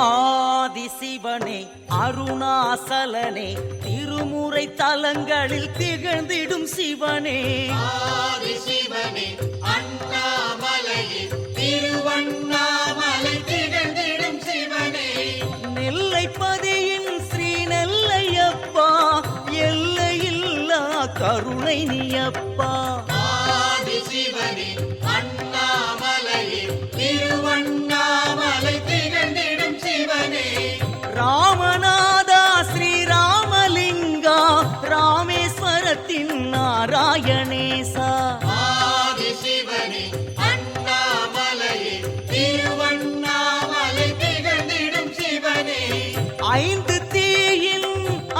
ஆதிசிவனே அருணாசலனே திருமுறை தலங்களில் திகழ்ந்திடும் சிவனே. ஆதிசிவனே அண்ணாமலையே திருவண்ணாமலை திகழ்ந்திடும் சிவனே. நெல்லைப்பதியின் ஸ்ரீ நெல்லையப்பா எல்லையில்லா கருணை நீயப்பா. ஆதிசிவனே அண்ணாமலையே திருவண்ணாமலை ஐந்து தீயின்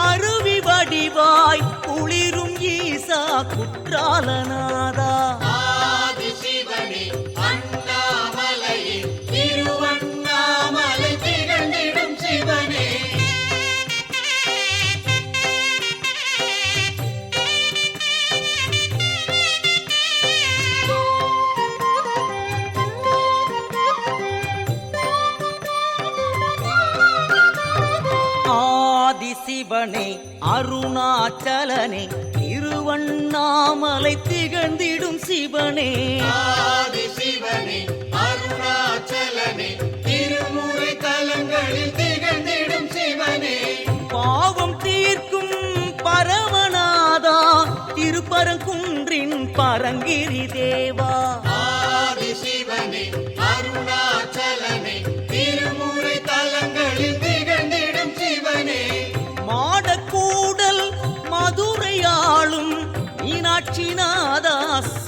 அருவி வடிவாய் குளிரும் ஈசா குற்றாலநாதா ஆதிசிவனே அருணாச்சலனே திருவண்ணாமலை திகழ்ந்திடும் சிவனே. ஆதிசிவனே அருணாச்சலனே திருமுறை தலங்களில் திகழ்ந்திடும் சிவனே. பாவம் தீர்க்கும் பரமநாதா திருப்பரங்குன்றின் பரங்கிரி தேவா. ஆதிசிவனே அருணாச்சலனே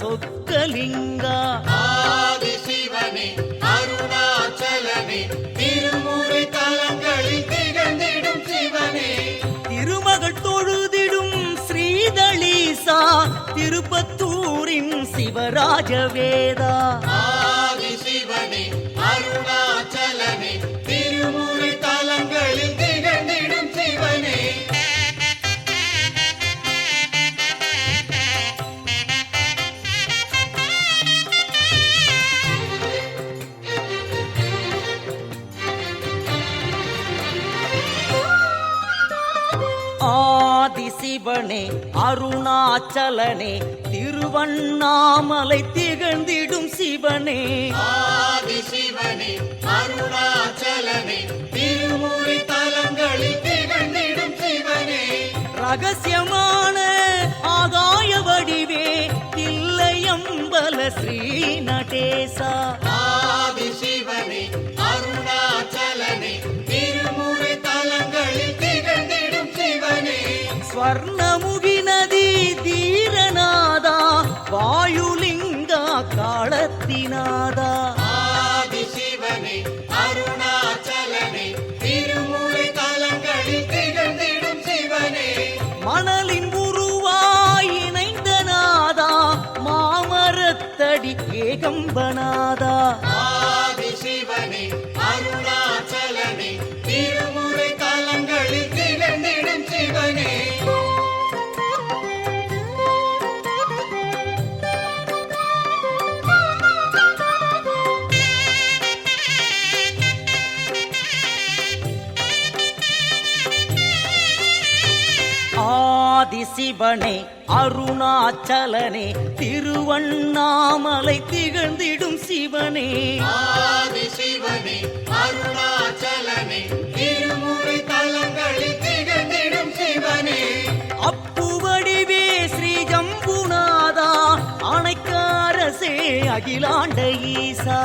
சொக்கலிங்கா ஆதிசிவனே அருணாச்சலனே திருமுறை தலங்களில் திகழ்ந்திடும் சிவனே. திருமகள் தொழுதிடும் ஸ்ரீதளீசா திருப்பத்தூரின் சிவராஜவேதா. ஆதிசிவனே ஆதிசிவனே அருணாச்சலனே திருவண்ணாமலை திகழ்ந்திடும் சிவனே. ஆதிசிவனே அருணாச்சலனே திருமுறை தலங்களில் திகழ்ந்திடும் சிவனே. ரகசியமான மாமரத்தடி ஏகம்பநாதா ஆதி சிவனே. ஆதிசிவனே அருணாச்சலனே திருவண்ணாமலை திகழ்ந்திடும் சிவனே. ஆதிசிவனே அருணாச்சலனே திருமுறை தலங்களில் திகழ்ந்திடும் சிவனே. அப்புவடிவே ஸ்ரீ ஜம்புநாதா அணைக்காரசே அகிலாண்ட ஈசா.